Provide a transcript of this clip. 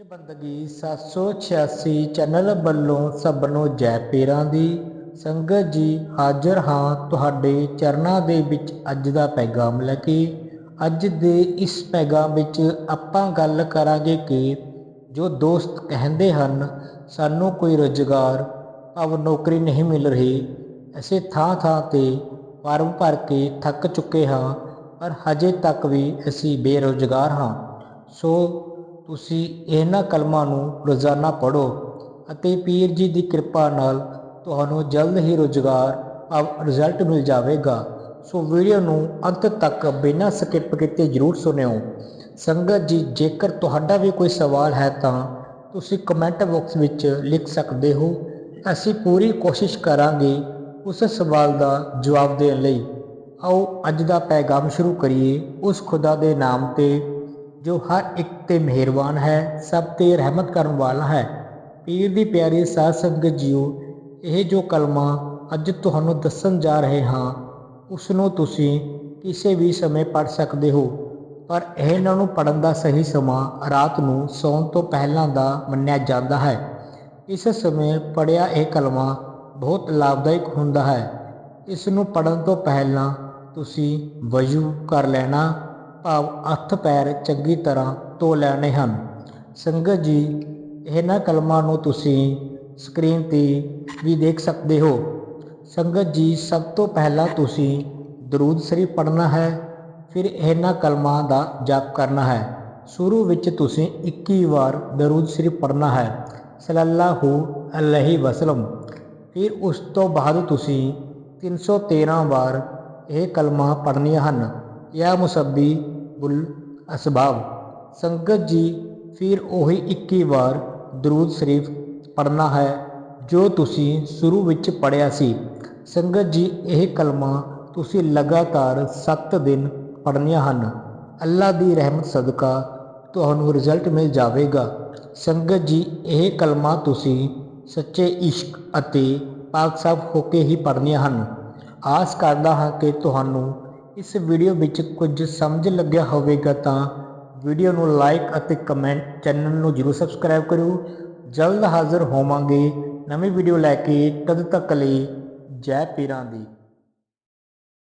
ਪੀਰ ਬੰਦਗੀ 786 ਚੈਨਲ ਵੱਲੋਂ ਸਭ ਨੂੰ ਜੈ ਪੀਰਾਂ ਦੀ। ਸੰਗਤ ਜੀ, ਹਾਜ਼ਰ ਹਾਂ ਤੁਹਾਡੇ ਚਰਨਾਂ ਦੇ ਵਿੱਚ ਅੱਜ ਦਾ ਪੈਗਾਮ ਲੈ ਕੇ। ਅੱਜ ਦੇ ਇਸ ਪੈਗਾਮ ਵਿੱਚ ਆਪਾਂ ਗੱਲ ਕਰਾਂਗੇ ਕਿ ਜੋ ਦੋਸਤ ਕਹਿੰਦੇ ਹਨ, ਸਾਨੂੰ ਕੋਈ ਰੁਜ਼ਗਾਰ, ਭਾਵ ਨੌਕਰੀ ਨਹੀਂ ਮਿਲ ਰਹੀ। ਅਸੀਂ ਥਾਂ ਥਾਂ ਤੇ ਫਾਰਮ ਭਰ ਕੇ ਥੱਕ ਚੁੱਕੇ ਹਾਂ, ਪਰ ਹਜੇ ਤੱਕ ਵੀ ਅਸੀਂ ਬੇਰੁਜ਼ਗਾਰ ਹਾਂ। ਸੋ ਤੁਸੀਂ ਇਹਨਾਂ ਕਲਮਾਂ ਨੂੰ ਰੋਜ਼ਾਨਾ ਪੜ੍ਹੋ ਅਤੇ ਪੀਰ ਜੀ ਦੀ ਕਿਰਪਾ ਨਾਲ ਤੁਹਾਨੂੰ ਜਲਦ ਹੀ ਰੁਜ਼ਗਾਰ ਭਾਵ ਰਿਜ਼ਲਟ ਮਿਲ ਜਾਵੇਗਾ। ਸੋ ਵੀਡੀਓ ਨੂੰ ਅੰਤ ਤੱਕ ਬਿਨਾਂ ਸਕਿਪ ਕੀਤੇ ਜ਼ਰੂਰ ਸੁਣਿਓ। ਸੰਗਤ ਜੀ, ਜੇਕਰ ਤੁਹਾਡਾ ਵੀ ਕੋਈ ਸਵਾਲ ਹੈ ਤਾਂ ਤੁਸੀਂ ਕਮੈਂਟ ਬਾਕਸ ਵਿੱਚ ਲਿਖ ਸਕਦੇ ਹੋ। ਅਸੀਂ ਪੂਰੀ ਕੋਸ਼ਿਸ਼ ਕਰਾਂਗੇ ਉਸ ਸਵਾਲ ਦਾ ਜਵਾਬ ਦੇਣ ਲਈ। ਆਓ ਅੱਜ ਦਾ ਪੈਗਾਮ ਸ਼ੁਰੂ ਕਰੀਏ। ਉਸ ਖੁਦਾ ਦੇ ਨਾਮ ਤੇ ਜੋ ਹਰ ਇੱਕ ਤੇ ਮਿਹਰਬਾਨ ਹੈ, ਸਭ ਤੇ ਰਹਿਮਤ ਕਰਨ ਵਾਲਾ ਹੈ। ਪੀਰ ਦੀ ਪਿਆਰੀ ਸਾਧ ਸੰਗਤ ਜੀਓ, ਇਹ ਜੋ ਕਲਮਾ ਅੱਜ ਤੁਹਾਨੂੰ ਦੱਸਣ ਜਾ ਰਹੇ ਹਾਂ ਉਸ ਨੂੰ ਤੁਸੀਂ ਕਿਸੇ ਵੀ ਸਮੇਂ ਪੜ ਸਕਦੇ ਹੋ। ਪਰ ਇਹਨਾਂ ਨੂੰ ਪੜਨ ਦਾ ਸਹੀ ਸਮਾਂ ਰਾਤ ਨੂੰ ਸੌਣ ਤੋਂ ਪਹਿਲਾਂ ਦਾ ਮੰਨਿਆ ਜਾਂਦਾ ਹੈ। ਇਸ ਸਮੇਂ ਪੜਿਆ ਇਹ ਕਲਮਾ ਬਹੁਤ ਲਾਭਦਾਇਕ ਹੁੰਦਾ ਹੈ। ਇਸ ਨੂੰ ਪੜਨ ਤੋਂ ਪਹਿਲਾਂ ਤੁਸੀਂ ਵਜ਼ੂ ਕਰ ਲੈਣਾ ਭਾਵ ਹੱਥ ਪੈਰ ਚੰਗੀ ਤਰ੍ਹਾਂ ਧੋ ਲੈਣੇ ਹਨ। ਸੰਗਤ ਜੀ, ਇਹਨਾਂ ਕਲਮਾਂ ਨੂੰ ਤੁਸੀਂ ਸਕਰੀਨ ਤੇ ਵੀ ਦੇਖ ਸਕਦੇ ਹੋ। ਸੰਗਤ ਜੀ, ਸਭ ਤੋਂ ਪਹਿਲਾਂ ਤੁਸੀਂ ਦਰੂਦ ਸ਼ਰੀਫ ਪੜ੍ਹਨਾ ਹੈ, ਫਿਰ ਇਹਨਾਂ ਕਲਮਾਂ ਦਾ ਜਾਪ ਕਰਨਾ ਹੈ। ਸ਼ੁਰੂ ਵਿੱਚ ਤੁਸੀਂ 21 ਵਾਰ ਦਰੂਦ ਸ਼ਰੀਫ ਪੜ੍ਹਨਾ ਹੈ। ਸੱਲੱਲਾਹੂ ਅਲੈਹਿ ਵਸਲਮ। ਫਿਰ ਉਸ ਤੋਂ ਬਾਅਦ ਤੁਸੀਂ 313 ਵਾਰ ਇਹ ਕਲਮਾਂ ਪੜ੍ਹਨੀਆਂ ਹਨ। ਯਾ ਮੁਸੱਬੀ ਬੁਲ ਅਸਬਾਬ। ਸੰਗਤ ਜੀ, ਫਿਰ ਉਹੀ 21 ਵਾਰ ਦਰੂਦ ਸ਼ਰੀਫ ਪੜ੍ਹਨਾ ਹੈ, ਜੋ ਤੁਸੀਂ ਸ਼ੁਰੂ ਵਿੱਚ ਪੜ੍ਹਿਆ ਸੀ। ਸੰਗਤ ਜੀ, ਇਹ ਕਲਮਾ ਤੁਸੀਂ ਲਗਾਤਾਰ 7 ਦਿਨ ਪੜ੍ਹਨੀਆਂ ਹਨ। ਅੱਲਾ ਦੀ ਰਹਿਮਤ ਸਦਕਾ ਤੁਹਾਨੂੰ ਰਿਜ਼ਲਟ ਮਿਲ ਜਾਵੇਗਾ। ਸੰਗਤ ਜੀ, ਇਹ ਕਲਮਾ ਤੁਸੀਂ ਸੱਚੇ ਇਸ਼ਕ ਅਤੇ ਪਾਕ ਸਾਫ਼ ਹੋ ਕੇ ਹੀ ਪੜ੍ਹਨੀਆਂ ਹਨ। ਆਸ ਕਰਦਾ ਹਾਂ ਕਿ ਤੁਹਾਨੂੰ ਇਸ ਵੀਡੀਓ ਵਿੱਚ ਕੁਝ ਸਮਝ ਲੱਗਿਆ ਹੋਵੇਗਾ ਤਾਂ ਵੀਡੀਓ ਨੂੰ ਲਾਈਕ ਅਤੇ ਕਮੈਂਟ ਚੈਨਲ ਨੂੰ ਜਰੂਰ ਸਬਸਕ੍ਰਾਈਬ ਕਰਿਓ। ਜਲਦ ਹਾਜ਼ਰ ਹੋਵਾਂਗੇ ਨਵੀਂ ਵੀਡੀਓ ਲੈ ਕੇ। ਤਦ ਤੱਕ ਲਈ ਜੈ ਪੀਰਾਂ ਦੀ।